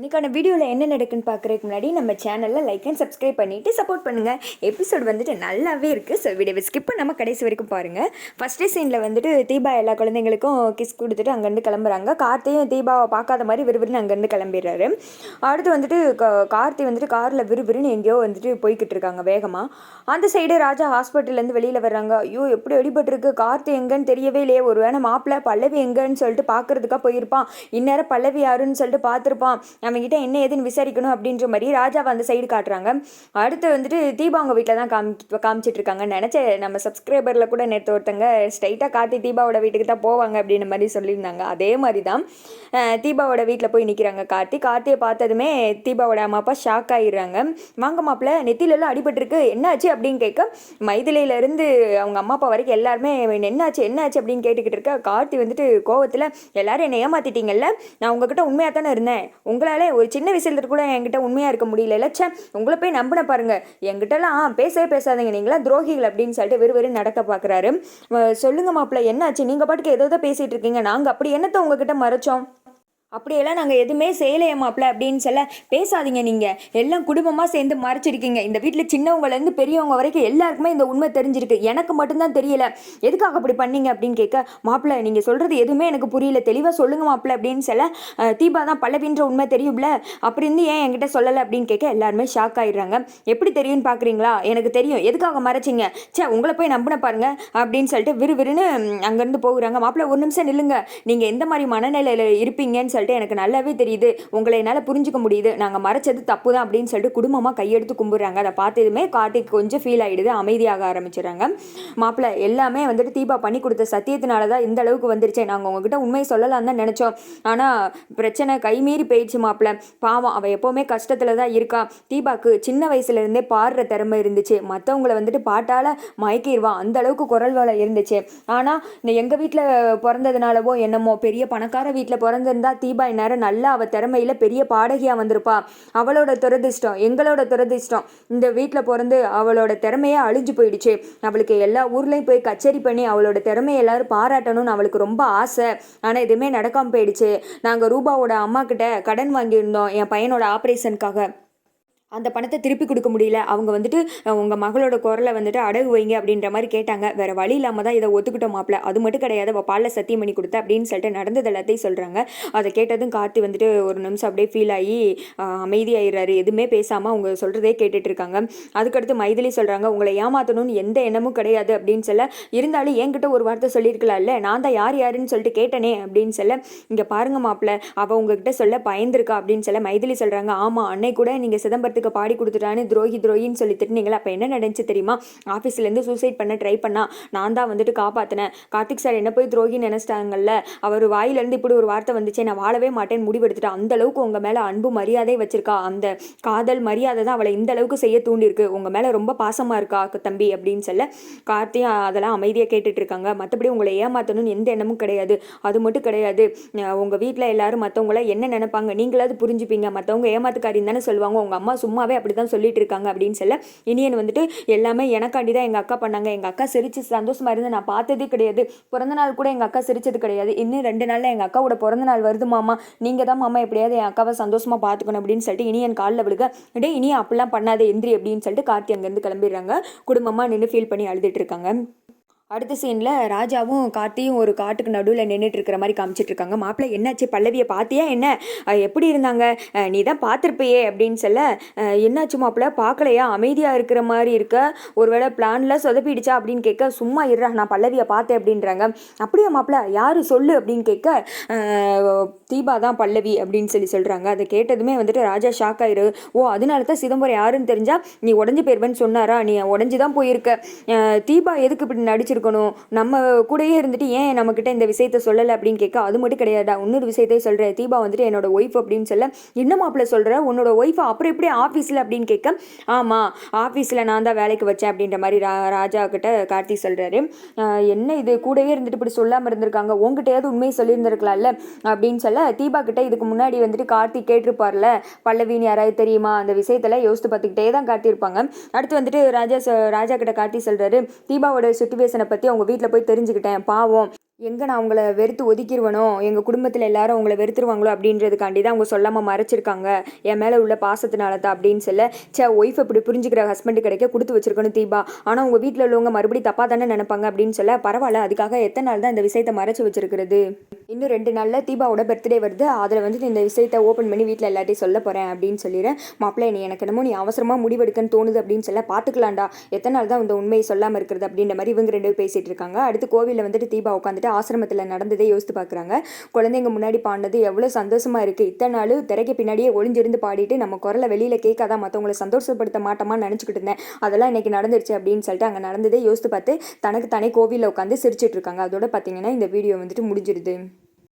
இன்றைக்கான வீடியோவில் என்ன நடக்குன்னு பார்க்குறதுக்கு முன்னாடி நம்ம சேனலில் லைக் அண்ட் சப்ஸ்கிரைப் பண்ணிவிட்டு சப்போர்ட் பண்ணுங்கள் எபிசோட் வந்துட்டு நல்லாவே இருக்குது ஸோ வீடியோவை ஸ்கிப் பண்ணாமல் கடைசி வரைக்கும் பாருங்கள் ஃபஸ்ட்டு சீனில் வந்துட்டு தீபா எல்லா குழந்தைங்களுக்கும் கிஸ் கொடுத்துட்டு அங்கேருந்து கிளம்புறாங்க. கார்த்தையும் தீபாவை பார்க்காத மாதிரி விறுவிறுன்னு அங்கேருந்து கிளம்பிடுறாரு. அடுத்து வந்துட்டு கா- கார்த்தி வந்துட்டு காரில் விறுவிறுன்னு எங்கேயோ வந்துட்டு போய்கிட்டு இருக்காங்க வேகமாக அந்த சைடு ராஜா ஹாஸ்பிட்டல்லேருந்து வெளியில் வர்றாங்க. ஐயோ எப்படி அடிபட்டிருக்கு? கார்த்தி எங்கேன்னு தெரியவே இல்லையே. ஒரு வேளை மாப்பிள்ளை பல்லவி எங்கேன்னு சொல்லிட்டு பார்க்குறதுக்காக போயிருப்பான். இந்நேரம் பல்லவி யாருன்னு சொல்லிட்டு பார்த்துருப்பான். நம்மக்கிட்ட என்ன ஏதுன்னு விசாரிக்கணும் அப்படின்ற மாதிரி ராஜாவை அந்த சைடு காட்டுறாங்க. அடுத்து வந்துட்டு தீபா அவங்க வீட்டில் தான் காமி காமிச்சிட்டு இருக்காங்க நம்ம சப்ஸ்கிரைபரில் கூட நேற்று ஒருத்தங்க ஸ்ட்ரைட்டாக கார்த்தி தீபாவோட வீட்டுக்கு தான் போவாங்க அப்படின்ற மாதிரி சொல்லியிருந்தாங்க. அதே மாதிரி தான் தீபாவோட வீட்டில் போய் நிற்கிறாங்க கார்த்தி. கார்த்தியை பார்த்ததுமே தீபாவோட அம்மா அப்பா ஷாக் ஆகிடுறாங்க வாங்க மாப்பிள்ள நெத்திலெல்லாம் அடிபட்டிருக்கு. என்னாச்சு? அப்படின்னு கேட்க மைதிலையிலேருந்து அவங்க அம்மா அப்பா வரைக்கும் எல்லாருமே என்னாச்சு என்னாச்சு? அப்படின்னு கேட்டுக்கிட்டு இருக்க கார்த்தி வந்துட்டு கோவத்தில் எல்லாரும் என்னை ஏமாத்திட்டீங்கல்ல? நான் உங்ககிட்ட உண்மையாக தானே இருந்தேன். உங்களை உங்களால் ஒரு சின்ன விஷயத்துல கூட என்கிட்ட உண்மையாக இருக்க முடியல. ச்சே உங்களை போய் நம்பின பாருங்க. என்கிட்டலாம் பேசவே பேசாதீங்க. நீங்களா துரோகிகள் அப்படின்னு சொல்லிட்டு வெறும் வெறும் நடக்க பார்க்குறாரு சொல்லுங்க மாப்பிள்ள என்னாச்சு? நீங்கள் பாட்டுக்கு ஏதோ தான் பேசிகிட்டு இருக்கீங்க. நாங்கள் அப்படி என்னத்தை உங்ககிட்ட மறைச்சோம்? அப்படியெல்லாம் நாங்கள் எதுவுமே செய்யலையே மாப்பிள்ள அப்படின்னு சொல்ல பேசாதீங்க நீங்கள் எல்லாம் குடும்பமாக சேர்ந்து மறைச்சிருக்கீங்க. இந்த வீட்டில் சின்னவங்கலேருந்து பெரியவங்க வரைக்கும் எல்லாருக்குமே இந்த உண்மை தெரிஞ்சிருக்கு. எனக்கு மட்டும்தான் தெரியல. எதுக்காக அப்படி பண்ணீங்க? அப்படின்னு கேட்க மாப்பிள்ள நீங்கள் சொல்கிறது எதுவுமே எனக்கு புரியல. தெளிவாக சொல்லுங்கள் மாப்பிள்ள. அப்படின்னு சொல்ல தீபா தான் பல்லவின்ற உண்மை தெரியும்ல. அப்படி இருந்து ஏன் என்கிட்ட சொல்லலை? அப்படின்னு கேட்க எல்லாருமே ஷாக் ஆயிடுறாங்க. எப்படி தெரியும்னு பார்க்குறீங்களா எனக்கு தெரியும். எதுக்காக மறைச்சிங்க? சே உங்களை போய் நம்பின பாருங்க. அப்படின்னு சொல்லிட்டு விறுவிறுன்னு அங்கேருந்து போகிறாங்க. மாப்பிள்ள ஒரு நிமிஷம் நில்லுங்க. நீங்கள் எந்த மாதிரி மனநிலையில் இருப்பீங்கன்னு சொல்லிட்டு எனக்கு நல்லாவே தெரியுது. உங்களை என்னால் புரிஞ்சுக்க முடியுது. நாங்கள் மறைச்சது தப்பு தான் அப்படின்னு சொல்லிட்டு குடும்பமாக கையெடுத்து கும்பிட்றாங்க. அதை பார்த்ததுமே கார்த்திக் கொஞ்சம் ஃபீல் ஆகிடுது அமைதியாக ஆரம்பிச்சிடுறாங்க. மாப்பிள்ள எல்லாமே வந்துட்டு தீபா பண்ணி கொடுத்த சத்தியத்தினால தான் இந்த அளவுக்கு வந்துருச்சே. நாங்கள் உங்ககிட்ட உண்மையை சொல்லலாம் தான் நினச்சோம். ஆனால் பிரச்சனை கைமீறி போயிடுச்சு மாப்பிள்ள. பாவம் அவள் எப்போவுமே கஷ்டத்தில் தான் இருக்கா. தீபாக்கு சின்ன வயசுலேருந்தே பாடுற திறமை இருந்துச்சு. மற்றவங்கள வந்துட்டு பாட்டால் மயக்கிடுவான் அந்த அளவுக்கு குரல் வளம் இருந்துச்சு. ஆனால் இந்த எங்கள் வீட்டில் பிறந்ததுனாலவோ என்னமோ பெரிய பணக்கார வீட்டில் பிறந்திருந்தா தீபா இந்நேரம் நல்லா அவள் திறமையில பெரிய பாடகியாக வந்திருப்பா. அவளோட துரதிர்ஷ்டம் எங்களோட துரதிர்ஷ்டம். இந்த வீட்டில் பிறந்து அவளோட திறமையே அழிஞ்சு போயிடுச்சு. அவளுக்கு எல்லா ஊர்லேயும் போய் கச்சேரி பண்ணி அவளோட திறமையை எல்லாரும் பாராட்டணும்னு அவளுக்கு ரொம்ப ஆசை. ஆனால் எதுவுமே நடக்காமல் போயிடுச்சு. நாங்கள் ரூபாவோட அம்மா கிட்ட கடன் வாங்கியிருந்தோம் என் பையனோட ஆப்ரேஷனுக்காக அந்த பணத்தை திருப்பி கொடுக்க முடியல. அவங்க வந்துட்டு உங்கள் மகளோட குரலை வந்துட்டு அடகு வைங்க அப்படின்ற மாதிரி கேட்டாங்க. வேறு வழி இல்லாமல் தான் இதை ஒத்துக்கிட்டோம் மாப்பிள. அது மட்டும் கிடையாது அவள் பாலில் சத்தியம் பண்ணி கொடுத்த அப்படின்னு சொல்லிட்டு நடந்தது எல்லாத்தையும் சொல்கிறாங்க அதை கேட்டதும் கார்த்தி வந்துட்டு ஒரு நிமிஷம் அப்படியே ஃபீல் ஆகி அமைதியாகிறாரு அமைதியாயிடுறாரு. எதுவுமே பேசாமல் அவங்க சொல்கிறதே கேட்டுட்டு இருக்காங்க. அதுக்கடுத்து மைதிலி சொல்கிறாங்க உங்களை ஏமாற்றணும்னு எந்த எண்ணமும் கிடையாது அப்படின்னு சொல்ல இருந்தாலும் என்கிட்ட ஒரு வார்த்தை சொல்லியிருக்கலாம்ல. நான் தான் யார் யாருன்னு சொல்லிட்டு கேட்டனே அப்படின்னு சொல்ல இங்கே பாருங்க மாப்பிள அவள் உங்ககிட்ட சொல்ல பயந்துருக்கா அப்படின்னு சொல்ல மைதிலி சொல்கிறாங்க ஆமாம் அன்னை கூட நீங்கள் சிதம்பரத்துக்கு பாடி கொடுத்துட்டான்னு துரோகி துரோகின்னு சொல்லி திட்டினீங்களா அப்போ என்ன நடந்துச்சு தெரியுமா? ஆஃபீஸ்லேருந்து சூசைட் பண்ண ட்ரை பண்ணா நான் தான் வந்துட்டு காப்பாற்றினேன் கார்த்திக் சார் என்ன போய் துரோகி நினைச்சிட்டாங்கல்ல அவர் வாயிலேருந்து இப்படி ஒரு வார்த்தை வந்துச்சே நான் வாழவே மாட்டேன்னு முடிவெடுத்துட்டேன் அந்த அளவுக்கு உங்கள் மேலே அன்பு மரியாதை வச்சிருக்கா? அந்த காதல் மரியாதை தான் அவளை இந்த அளவுக்கு செய்ய தூண்டிருக்கு உங்கள் மேலே ரொம்ப பாசமாக இருக்கா தம்பி அப்படின்னு சொல்ல கார்த்தியும் அதெல்லாம் அமைதியாக கேட்டுட்டு இருக்காங்க. மற்றபடி உங்களை ஏமாற்றணும்னு எந்த எண்ணமும் கிடையாது. அது மட்டும் கிடையாது. உங்கள் உங்க வீட்டில் எல்லாரும் மற்றவங்கள என்ன நினைப்பாங்க? நீங்களாவது புரிஞ்சுப்பீங்க. மற்றவங்க ஏமாத்துக்காரின்னு தானே சொல்லுவாங்க. உங்க அம்மா சும்மா சும்மாவே அப்படி தான் சொல்லிட்டு இருக்காங்க அப்படின்னு சொல்ல இனியன் வந்துட்டு எல்லாமே எனக்காண்டி தான் எங்கள் அக்கா பண்ணாங்க. எங்கள் அக்கா சிரிச்சு சந்தோஷமாக இருந்து நான் பார்த்ததே கிடையாது. பிறந்த நாள் கூட எங்கள் அக்கா சிரிச்சது கிடையாது. இன்னும் ரெண்டு நாளில் எங்கள் அக்காவோட பிறந்த நாள் வருது மாமா. நீங்கள் தான் மாமா எப்படியாவது என் அக்காவை சந்தோஷமாக பார்த்துக்கணும் அப்படின்னு சொல்லிட்டு இனியன் காலில் விழுக டே இனி அப்படிலாம் பண்ணாத எந்திரி அப்படின்னு சொல்லிட்டு கார்த்தி அங்கேருந்து கிளம்பிடுறாங்க. குடும்பமாக நின்று ஃபீல் பண்ணி அழுதுட்டு இருக்காங்க. அடுத்த சீனில் ராஜாவும் கார்த்தியும் ஒரு காட்டுக்கு நடுவில் நின்றுட்டு இருக்கிற மாதிரி காமிச்சிட்டு இருக்காங்க. மாப்பிள்ளை என்னாச்சு? பல்லவியை பார்த்தியா என்ன? எப்படி இருந்தாங்க? நீ தான் பார்த்துருப்பியே அப்படின்னு சொல்ல என்னாச்சு மாப்பிள்ளை? பார்க்கலையா? அமைதியாக இருக்கிற மாதிரி இருக்க. ஒருவேளை பிளான்ல சொதப்பிடுச்சா? அப்படின்னு கேட்க சும்மா இருறா நான் பல்லவியை பார்த்தேன் அப்படின்றாங்க. அப்படியா மாப்பிள்ளை? யார் சொல்லு? அப்படின்னு கேட்க தீபா தான் பல்லவி அப்படின்னு சொல்லி சொல்கிறாங்க அதை கேட்டதுமே வந்துட்டு ராஜா ஷாக் ஆயிரு. ஓ அதனால தான் சிதம்பரம் யாருன்னு தெரிஞ்சால் நீ உடஞ்சி போயிருவேன்னு சொன்னாரா? நீ உடஞ்சி தான் போயிருக்க தீபா எதுக்கு இப்படி நடிச்சிருக்கணும்? நம்ம கூடயே இருந்துட்டு ஏன் நம்மக்கிட்ட இந்த விஷயத்த சொல்லலை அப்படின்னு கேட்க அது மட்டும் கிடையாதா? இன்னொரு விஷயத்தையும் சொல்கிறேன் தீபா வந்துட்டு என்னோட ஒய்ஃப் அப்படின்னு சொல்ல இன்னும் மாப்பிள்ள சொல்கிற உன்னோட ஒய்ஃப் அப்புறம் எப்படி ஆஃபீஸில் அப்படின்னு கேட்க ஆமாம் ஆஃபீஸில் நான் தான் வேலைக்கு வச்சேன். அப்படின்ற மாதிரி ரா ராஜா கிட்ட கார்த்தி சொல்கிறாரு என்ன இது? கூடவே இருந்துட்டு இப்படி சொல்லாமல் இருந்திருக்காங்க. உங்ககிட்டயாவது உண்மையை சொல்லியிருந்திருக்கலாம்ல? அப்படின்னு சொல்ல தீபா கிட்ட இதுக்கு முன்னாடி வந்துட்டு கார்த்தி கேட்டிருப்பார்ல பல்லவின்னு யாராவது தெரியுமா? அந்த விஷயத்தெல்லாம் யோசித்து பார்த்துக்கிட்டே தான் காட்டியிருப்பாங்க. அடுத்து வந்துட்டு ராஜா ராஜா கிட்ட கார்த்தி சொல்கிறாரு தீபாவோட சுச்சுவேஷனை பற்றி அவங்க வீட்டில் போய் தெரிஞ்சுக்கிட்டேன் பாவம். எங்கே நான் அவங்கள வெறுத்து ஒதுக்கிடுவனோ எங்கள் குடும்பத்தில் எல்லாரும் அவங்கள வெறுத்துருவாங்களோ அப்படின்றதுக்காண்டி தான் அவங்க சொல்லாமல் மறைச்சிருக்காங்க. என் மேலே உள்ள பாசத்தினால தான் அப்படின்னு சொல்ல சே ஒய்ஃப் இப்படி புரிஞ்சுக்கிற ஹஸ்பண்டு கிடைக்க கொடுத்து வச்சிருக்கணும் தீபா. ஆனால் உங்கள் வீட்டில் உள்ளவங்க மறுபடியும் தப்பாக தானே நினைப்பாங்க அப்படின்னு சொல்ல பரவாயில்ல அதுக்காக எத்தனை நாள் தான் இந்த விஷயத்தை மறைச்சி வச்சிருக்கிறது? இன்னும் ரெண்டு நாளில் தீபாவோட பர்த்டே வருது. அதில் வந்துட்டு இந்த விஷயத்தை ஓப்பன் பண்ணி வீட்டில் எல்லாத்தையும் சொல்ல போகிறேன் அப்படின்னு சொல்லிடுறேன். மாப்பிள்ளை நீ எனக்கு என்னமோ நீ அவசரமாக முடிவெடுக்கன்னு தோணுது அப்படின்னு சொல்ல பார்த்துக்கலாம்டா எத்தனை நாள் தான் இந்த உண்மையை சொல்லாமல் இருக்கிறது அப்படின்ற மாதிரி இவங்க ரெண்டு பேசிகிட்டு இருக்காங்க. அடுத்து கோவிலில் வந்துட்டு தீபா உட்காந்துட்டு ஆசிரமத்தில் நடந்ததே யோசித்து பார்க்குறாங்க. குழந்தைங்க முன்னாடி பாடினது எவ்வளோ சந்தோஷமாக இருக்குது இத்தனை நாள் திரைக்கு பின்னாடியே ஒளிஞ்சிருந்து பாடிட்டு நம்ம குரலை வெளியில் கேட்காதான் மற்றவங்களை சந்தோஷப்படுத்த மாட்டோமான்னு நினச்சிக்கிட்டு இருந்தேன். அதெல்லாம் இன்னைக்கு நடந்துருச்சு அப்படின்னு சொல்லிட்டு அங்கே நடந்ததே யோசித்து பார்த்து தனக்கு தானே கோவிலில் உட்காந்து சிரிச்சிட்ருக்காங்க அதோட பார்த்தீங்கன்னா இந்த வீடியோ வந்துட்டு முடிஞ்சிருது.